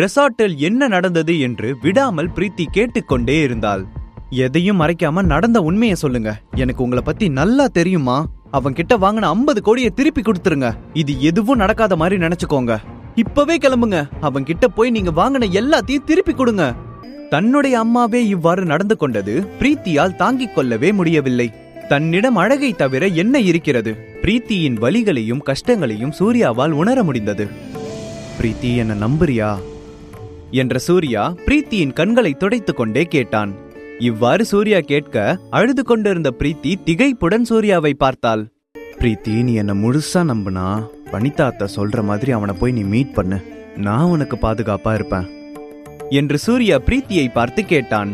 ரெசார்ட்டில் என்ன நடந்தது என்று விடாமல் பிரீத்தி கேட்டுக்கொண்டே இருந்தாள். எதையும் மறைக்காம நடந்த உண்மையை சொல்லுங்க. எனக்கு உங்களை பத்தி நல்லா தெரியுமா? அவன் கிட்ட வாங்கின 50 கோடியை திருப்பி கொடுத்துருங்க. இது எதுவும் நடக்காத மாதிரி நினைச்சுக்கோங்க. இப்பவே கிளம்புங்க. அவன் கிட்ட போய் நீங்க வாங்கின எல்லாத்தையும் திருப்பி கொடுங்க. தன்னுடைய அம்மாவே இவ்வாறு நடந்து கொண்டது பிரீத்தியால் தாங்கிக் கொள்ளவே முடியவில்லை. தன்னிடம் அழகை தவிர என்ன இருக்கிறது? பிரீத்தியின் வலிகளையும் கஷ்டங்களையும் சூர்யாவால் உணர முடிந்தது. பிரீத்தி என்ன நம்புறியா? என்ற சூர்யா பிரீத்தியின் கண்களை துடைத்துக் கொண்டே கேட்டான். இவ்வாறு சூர்யா கேட்க அழுது கொண்டிருந்த பிரீத்தி திகைப்புடன் சூர்யாவை பார்த்தாள். பிரீத்தி நீ என்ன முழுசா நம்புனா? வனிதா அத்தை சொல்ற மாதிரி அவனை போய் நீ மீட் பண்ணு. நான் உனக்கு பாதுகாப்பா இருப்பேன். என்று சூர்யா பிரீத்தியை பார்த்து கேட்டான்.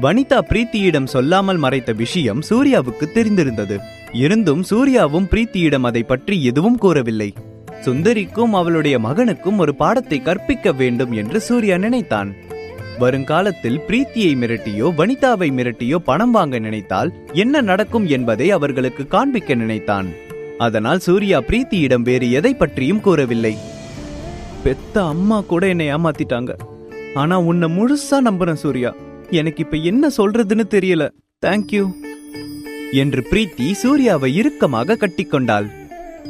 வனிதா பிரீத்தியிடம் சொல்லாமல் மறைத்த விஷயம் சூர்யாவுக்கு தெரிந்திருந்தது. இருந்தும் சூர்யாவும் பிரீத்தியிடம் அதை பற்றி எதுவும் கூறவில்லை. சுந்தரிக்கும் அவளுடைய மகனுக்கும் ஒரு பாடத்தை கற்பிக்க வேண்டும் என்று சூர்யா நினைத்தான். வருங்காலத்தில் பிரீத்தியை மிரட்டியோ வனிதாவை மிரட்டியோ பணம் வாங்க நினைத்தால் என்ன நடக்கும் என்பதை அவர்களுக்கு காண்பிக்க நினைத்தான். அதனால் சூர்யா பிரீத்தியிடம் வேறு எதை பற்றியும் கூறவில்லை. பெத்த அம்மா கூட என்னை ஏமாத்திட்டாங்க. ஆனா உன்னை முழுசா நம்புறேன் சூர்யா. எனக்கு இப்ப என்ன சொல்றதுன்னு தெரியல. தேங்க்யூ என்று பிரீத்தி சூர்யாவை இறுக்கமாக கட்டிக்கொண்டாள்.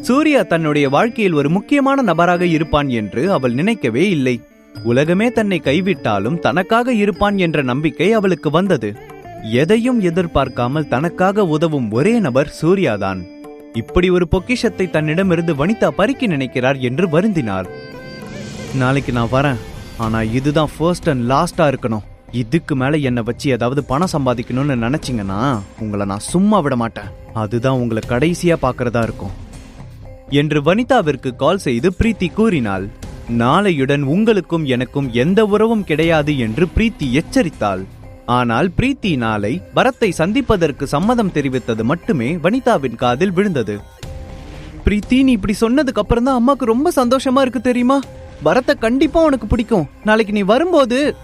சூர்யா தன்னுடைய வாழ்க்கையில் ஒரு முக்கியமான நபராக இருப்பான் என்று அவள் நினைக்கவே இல்லை. உலகமே தன்னை கைவிட்டாலும் தனக்காக இருப்பான் என்ற நம்பிக்கை அவளுக்கு வந்தது. எதையும் எதிர்பார்க்காமல் தனக்காக உதவும் ஒரே நபர் சூர்யாதான். இப்படி ஒரு பொக்கிஷத்தை தன்னிடமிருந்து வனிதா பறிக்க நினைக்கிறார் என்று வருந்தினார். நாளைக்கு நான் வரேன். ஆனா இதுதான் ஃபர்ஸ்ட் அண்ட் லாஸ்டா இருக்கணும். இதுக்கு மேல என்னை வச்சு ஏதாவது பணம் சம்பாதிக்கணும்னு நினைச்சிங்கன்னா உங்களை நான் சும்மா விட மாட்டேன். அதுதான் உங்களை கடைசியா பாக்குறதா இருக்கும். என்று வனிதாவிற்கு கால் செய்து பிரீத்தி கூறினாள். நாளையுடன் உங்களுக்கும் எனக்கும் எந்த உறவும் கிடையாது என்று பிரீத்தி எச்சரித்தாள். ஆனால் பிரீத்தி நாளை பரத்தை சந்திப்பதற்கு சம்மதம் தெரிவித்தது மட்டுமே வனிதாவின் காதில் விழுந்தது. பிரீத்தி நீ இப்படி சொன்னதுக்கு அப்புறம் தான் அம்மாக்கு ரொம்ப சந்தோஷமா இருக்கு தெரியுமா? பரத்தை கண்டிப்பா உனக்கு பிடிக்கும். நாளைக்கு நீ வரும்போது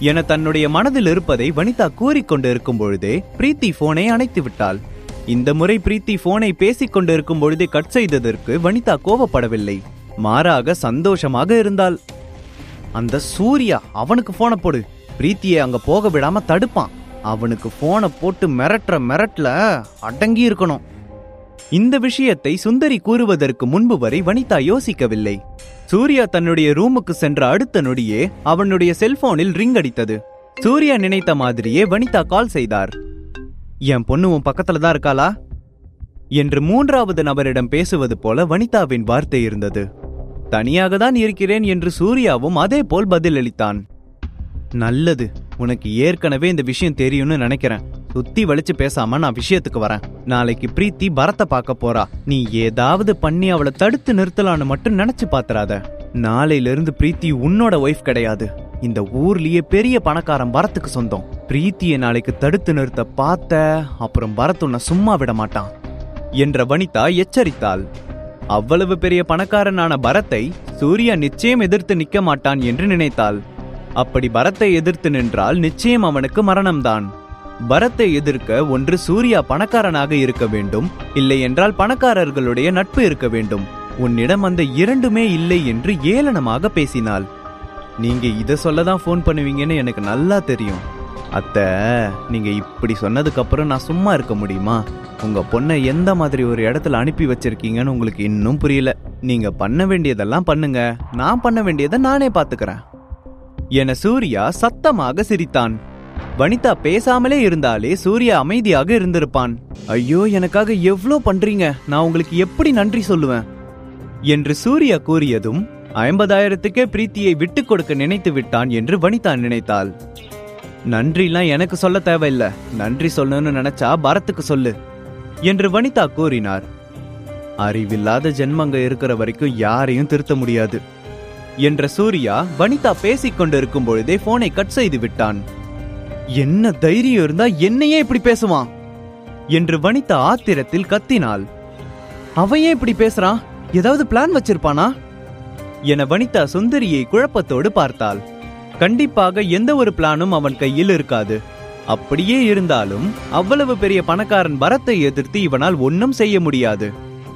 என தன்னுடைய மனதில் இருப்பதை வனிதா கூறிக்கொண்டு இருக்கும் பொழுதே பிரீத்தி போனை அணைத்து விட்டாள் இந்த முறை பிரீத்தி போனை பேசிக் கொண்டிருக்கும் பொழுதே கட் செய்ததற்கு வனிதா கோபப்படவில்லை மாறாக சந்தோஷமாக இருந்தாள். அந்த சூர்யா அவனுக்கு போனை போடு. பிரீத்தியை அங்க போக விடாம தடுப்பான். அவனுக்கு போனை போட்டு மிரட்டுற மிரட்டல அடங்கி இருக்கணும். இந்த விஷயத்தை சுந்தரி கூறுவதற்கு முன்பு வரை வனிதா யோசிக்கவில்லை. சூர்யா தன்னுடைய ரூமுக்கு சென்ற அடுத்த நொடியே அவனுடைய செல்போனில் ரிங் அடித்தது. சூர்யா நினைத்த மாதிரியே வனிதா கால் செய்தார். என் பொண்ணு உன் பக்கத்துல தான் இருக்காளா? என்று மூன்றாவது நபரிடம் பேசுவது போல வனிதாவின் வார்த்தை இருந்தது. தனியாக தான் இருக்கிறேன் என்று சூர்யாவும் அதே போல் பதிலளித்தான். நல்லது உனக்கு ஏற்கனவே இந்த விஷயம் தெரியும்னு நினைக்கிறேன். சுத்தி வலிச்சு பேசாம நான் விஷயத்துக்கு வரேன். நாளைக்கு பிரீத்தி பரத்தை பார்க்க போறா. நீ ஏதாவது பண்ணி அவளை தடுத்து நிறுத்தலான்னு மட்டும் நினைச்சு பாத்துறாத. நாளையிலிருந்து பிரீத்தி உன்னோட ஒய்ஃப் கிடையாது. இந்த ஊர்லயே பெரிய பணக்காரன் பரத்துக்கு சொந்தம். பிரீத்தியை நாளைக்கு தடுத்து நிறுத்த பார்த்த அப்புறம் பரத் உன்னை சும்மா விட மாட்டான் என்ற வனிதா எச்சரித்தாள். அவ்வளவு பெரிய பணக்காரனான பரத்தை சூர்யா நிச்சயம் எதிர்த்து நிக்க மாட்டான் என்று நினைத்தாள். அப்படி பரத்தை எதிர்த்து நின்றால் நிச்சயம் அவனுக்கு மரணம்தான். பரத்தை எதிர்க்க ஒன்று சூர்யா பணக்காரனாக இருக்க வேண்டும் இல்லை என்றால் பணக்காரர்களுடைய நட்பு இருக்க வேண்டும். உன்னிடம் அந்த இரண்டுமே இல்லை என்று ஏளனமாக பேசினாள். நீங்க சொல்ல தான் ஃபோன் பண்ணுவீங்கன்னு எனக்கு நல்லா தெரியும். அத்தை நீங்க இப்படி சொன்னதுக்கு அப்புறம் நான் சும்மா இருக்க முடியுமா? உங்க பொண்ணை எந்த மாதிரி ஒரு இடத்துல அனுப்பி வச்சிருக்கீங்கன்னு உங்களுக்கு இன்னும் புரியல. நீங்க பண்ண வேண்டியதெல்லாம் பண்ணுங்க. நான் பண்ண வேண்டியதை நானே பாத்துக்கிறேன். என சூர்யா சத்தமாக சிரித்தான். வனிதா பேசாமலே இருந்தாலே சூர்யா அமைதியாக இருந்திருப்பான். ஐயோ எனக்காக எவ்வளோ பண்றீங்க? நான் உங்களுக்கு எப்படி நன்றி சொல்லுவேன்? என்று சூர்யா கூறியதும் ஐம்பதாயிரத்துக்கே பிரீத்தியை விட்டு கொடுக்க நினைத்து விட்டான் என்று வனிதா நினைத்தாள். நன்றிலாம் எனக்கு சொல்ல தேவையில்ல. நன்றி சொல்லணும்னு நினைச்சா பரத்துக்கு சொல்லு என்று வனிதா கூறினார். அறிவில்லாத ஜென்மங்க இருக்கிற வரைக்கும் யாரையும் திருத்த முடியாது என்ற சூர்யா வனிதா பேசிக் கொண்டிருக்கும் பொழுதே போனை கட் செய்து விட்டான். என்ன தைரியம் இருந்தா என்னையே இப்படி பேசுவான் என்று வனிதா ஆத்திரத்தில் கத்தினாள். அவன் ஏன் இப்படி பேசுறான்? ஏதாவது பிளான் வச்சிருப்பானா? என வனிதா சுந்தரியை குழப்பத்தோடு பார்த்தாள். கண்டிப்பாக எந்த ஒரு பிளானும் அவன் கையில் இருக்காது. அப்படியே இருந்தாலும் அவ்வளவு பெரிய பணக்காரன் பரத்தை எதிர்த்து இவனால் ஒன்னும் செய்ய முடியாது.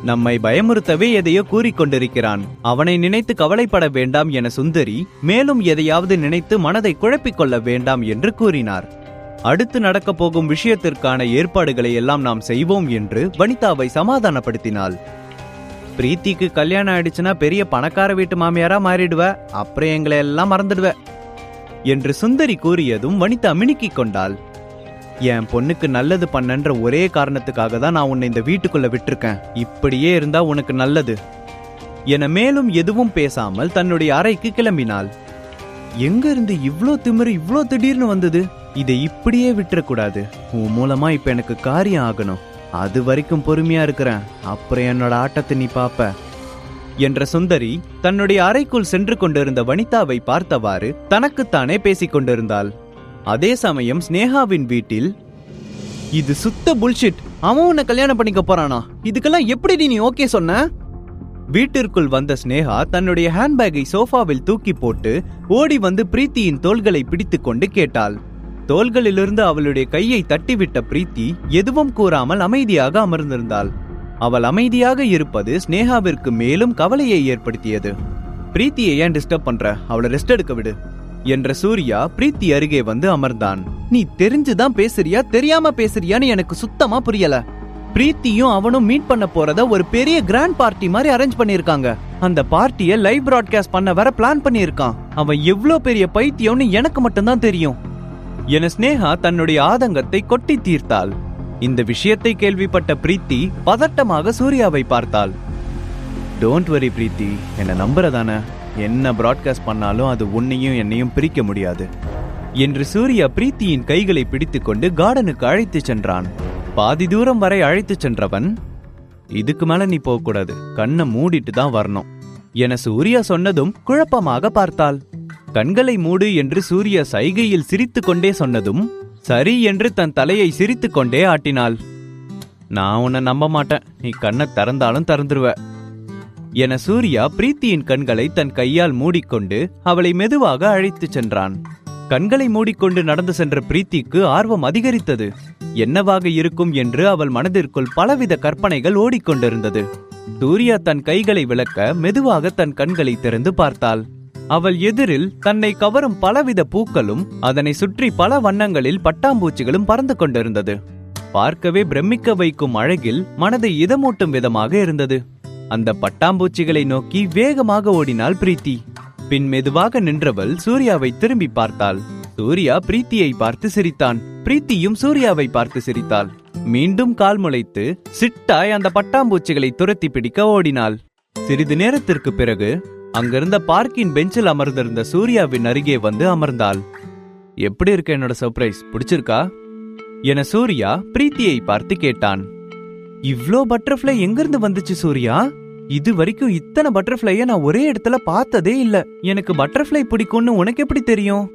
நம்மை பயமுறுத்தவே எதையோ கூறிக்கொண்டிருக்கிறான் அவனை நினைத்து கவலைப்பட வேண்டாம் என சுந்தரி மேலும் எதையாவது நினைத்து மனதை குழப்பிக் கொள்ள வேண்டாம் என்று கூறினார். அடுத்து நடக்கப் போகும் விஷயத்திற்கான ஏற்பாடுகளை எல்லாம் நாம் செய்வோம் என்று வனிதாவை சமாதானப்படுத்தினாள். பிரீத்திக்கு கல்யாணம் ஆயிடுச்சுன்னா பெரிய பணக்கார வீட்டு மாமியாரா மாறிடுவ. அப்புறம் எங்களை எல்லாம் மறந்துடுவ. என்று சுந்தரி கூறியதும் வனிதா மினுக்கிக் கொண்டாள். என் பொண்ணுக்கு நல்லது பண்ணன்ற ஒரே காரணத்துக்காக தான் நான் உன்னை இந்த வீட்டுக்குள்ள விட்டிருக்கேன். இப்படியே இருந்தா உனக்கு நல்லது. என மேலும் எதுவும் பேசாமல் தன்னுடைய அறைக்கு கிளம்பினாள். எங்க இருந்து இவ்ளோ திமிரு இவ்ளோ திடீர்னு வந்தது? இதை இப்படியே விட்டுறக்கூடாது. உன் மூலமா இப்ப எனக்கு காரியம் ஆகணும். அது வரைக்கும் பொறுமையா இருக்கிறேன். அப்புறம் என்னோட ஆட்டத்தை நீ பாப்ப. என்ற சுந்தரி தன்னுடைய அறைக்குள் சென்று கொண்டிருந்த வனிதாவை பார்த்தவாறு தனக்குத்தானே பேசிக் கொண்டிருந்தாள். அதே சமயம் ஸ்னேகாவின் வீட்டில் இது சுத்த புல்ஷிட் அவன் உன்னை கல்யாணம் பண்ணிக்க போறானா? இதுக்கெல்லாம் எப்படி நீ ஓகே சொன்ன? வீட்டிற்குள் வந்த ஸ்னேகா தன்னுடைய ஹேண்ட்பேக்கை சோஃபாவில் தூக்கி போட்டு ஓடி வந்து பிரீத்தியின் தோள்களை பிடித்துக்கொண்டு கேட்டாள். தோள்களிலிருந்து அவளுடைய கையை தட்டிவிட்ட பிரீத்தி எதுவும் கூறாமல் அமைதியாக அமர்ந்திருந்தாள். அவள் அமைதியாக இருப்பது ஸ்னேகாவிற்கு மேலும் கவலையை ஏற்படுத்தியது. பிரீத்தியை ஏன் டிஸ்டர்ப் பண்ற? அவளை ரெஸ்ட் எடுக்க விடு என்ற சூர்யா பிரீத்தி அருகே வந்து அமர்ந்தான். நீ தெரிஞ்சுதான் பேசுறியா? தெரியாம பேசுறியான்னு எனக்கு சுத்தமா புரியல. பிரீத்தியும் அவனும் மீட் பண்ண போறத ஒரு பெரிய கிராண்ட் பார்ட்டி மாதிரி அரேஞ்ச் பண்ணிருக்காங்க அந்த பார்ட்டியை லைவ் பிராட்காஸ்ட் பண்ண வர பிளான் பண்ணியிருக்கான். அவன் எவ்ளோ பெரிய பைத்தியம்னு எனக்கு மட்டும்தான் தெரியும். என ஸ்னேகா தன்னுடைய ஆதங்கத்தை கொட்டி தீர்த்தாள். இந்த விஷயத்தை கேள்விப்பட்ட பிரீத்தி பதட்டமாக சூர்யாவை பார்த்தாள். டோன்ட் வரி பிரீத்தி என்ன நம்புறதானே. என்ன பிராட்காஸ்ட் பண்ணாலும் அது உன்னையும் என்னையும் பிரிக்க முடியாது என்று சூர்யா பிரீத்தியின் கைகளை பிடித்துக்கொண்டு கார்டனுக்கு அழைத்துச் சென்றான். பாதி தூரம் வரை அழைத்துச் சென்றவன் இதுக்கு மேல நீ போக கூடாது கண்ணை மூடிட்டு தான் வரணும் என சூர்யா சொன்னதும் குழப்பமாக பார்த்தாள். கண்களை மூடு என்று சூர்யா சைகையில் சிரித்துக்கொண்டே சொன்னதும் சரி என்று தன் தலையை சிரித்துக்கொண்டே ஆட்டினாள். நான் உன்னை நம்ப மாட்டேன். நீ கண்ணை திறந்தாலும் திறந்துருவ. என சூர்யா பிரீத்தியின் கண்களை தன் கையால் மூடிக்கொண்டு அவளை மெதுவாக அழைத்துச் சென்றான். கண்களை மூடிக்கொண்டு நடந்து சென்ற பிரீத்திக்கு ஆர்வம் அதிகரித்தது. என்னவாக இருக்கும்? என்று அவள் மனதிற்குள் பலவித கற்பனைகள் ஓடிக்கொண்டிருந்தது. சூர்யா தன் கைகளை விளக்க மெதுவாக தன் கண்களை திறந்து பார்த்தாள். அவள் எதிரில் தன்னை கவரும் பலவித பூக்களும் அதனை சுற்றி பல வண்ணங்களில் பட்டாம்பூச்சிகளும் பறந்து கொண்டிருந்தது. பார்க்கவே பிரமிக்க வைக்கும் அழகில் மனதை இதமூட்டும் விதமாக இருந்தது. அந்த பட்டாம்பூச்சிகளை நோக்கி வேகமாக ஓடினாள் பிரீத்தி. பின் மெதுவாக நின்றவள் சூர்யாவை திரும்பி பார்த்தாள். சூர்யா பிரீத்தியை பார்த்து சிரித்தான். பிரீத்தியும் சூர்யாவை பார்த்து சிரித்தாள். மீண்டும் கால் முளைத்து சிட்டாய் அந்த பட்டாம்பூச்சிகளை துரத்தி பிடிக்க ஓடினாள். சிறிது நேரத்திற்கு பிறகு அங்கிருந்த பார்க்கின் பெஞ்சில் அமர்ந்திருந்த சூர்யாவின் அருகே வந்து அமர்ந்தாள். எப்படி இருக்கு என்னோட சர்ப்ரைஸ் பிடிச்சிருக்கா? என சூர்யா பிரீத்தியை பார்த்து கேட்டான். இவ்ளோ பட்டர்ஃப்ளை எங்கிருந்து வந்துச்சு சூர்யா? இது வரைக்கும் இத்தனை பட்டர்ஃப்ளைய நான் ஒரே இடத்துல பார்த்ததே இல்ல. எனக்கு பட்டர்ஃப்ளை பிடிக்கும்னு உனக்கு எப்படி தெரியும்?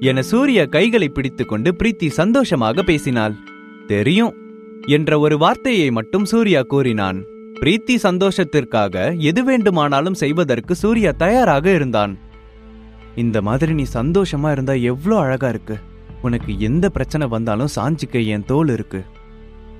என சூர்யா கைகளை பிடித்துக்கொண்டு பிரீத்தி சந்தோஷமாக பேசினாள். தெரியும் என்ற ஒரு வார்த்தையை மட்டும் சூர்யா கூறினான். பிரீத்தி சந்தோஷத்திற்காக எது வேண்டுமானாலும் செய்வதற்கு சூர்யா தயாராக இருந்தான். இந்த மாதிரி நீ சந்தோஷமா இருந்தா எவ்வளோ அழகா இருக்கு. உனக்கு எந்த பிரச்சனை வந்தாலும் சாஞ்சிக்க என் தோல் இருக்கு.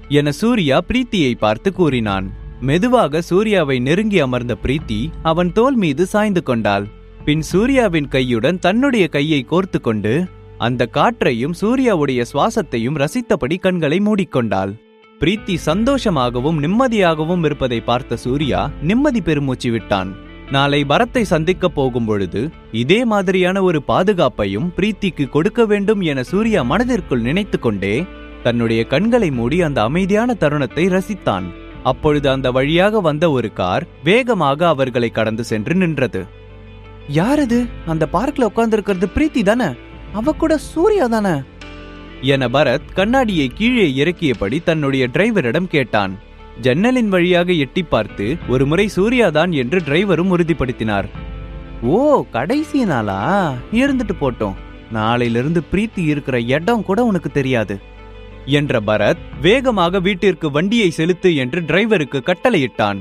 என சூர்யா பிரீத்தியை பார்த்து கூறினான். மெதுவாக சூர்யாவை நெருங்கி அமர்ந்த பிரீத்தி அவன் தோல் மீது சாய்ந்து கொண்டாள். பின் சூர்யாவின் கையுடன் தன்னுடைய கையை கோர்த்து கொண்டு அந்த காற்றையும் சூர்யாவுடைய சுவாசத்தையும் ரசித்தபடி கண்களை மூடிக்கொண்டாள். பிரீத்தி சந்தோஷமாகவும் நிம்மதியாகவும் இருப்பதை பார்த்த சூர்யா நிம்மதி பெருமூச்சு விட்டான். நாளை பரத்தை சந்திக்கப் போகும் பொழுது இதே மாதிரியான ஒரு பாதுகாப்பையும் பிரீத்திக்கு கொடுக்க வேண்டும் என சூர்யா மனதிற்குள் நினைத்து கொண்டே தன்னுடைய கண்களை மூடி அந்த அமைதியான தருணத்தை ரசித்தான். அப்பொழுது அந்த வழியாக வந்த ஒரு கார் வேகமாக அவர்களை கடந்து சென்று நின்றது. யாரது அந்த பார்க்ல உட்கார்ந்திருக்கிறது பிரீத்தி தானே? அவ கூட சூர்யா தானே? என பரத் கண்ணாடியை கீழே இறக்கியபடி தன்னுடைய டிரைவரிடம் கேட்டான். ஜன்னலின் வழியாக எட்டி பார்த்து ஒருமுறை சூர்யாதான் என்று டிரைவரும் உறுதிப்படுத்தினார். ஓ கடைசி நாளா? இருந்துட்டு போட்டோம். நாளையிலிருந்து பிரீத்தி இருக்கிற இடம் கூட உனக்கு தெரியாது. என்ற பரத் வேகமாக வீட்டிற்கு வண்டியை செலுத்து என்று டிரைவருக்கு கட்டளையிட்டான்.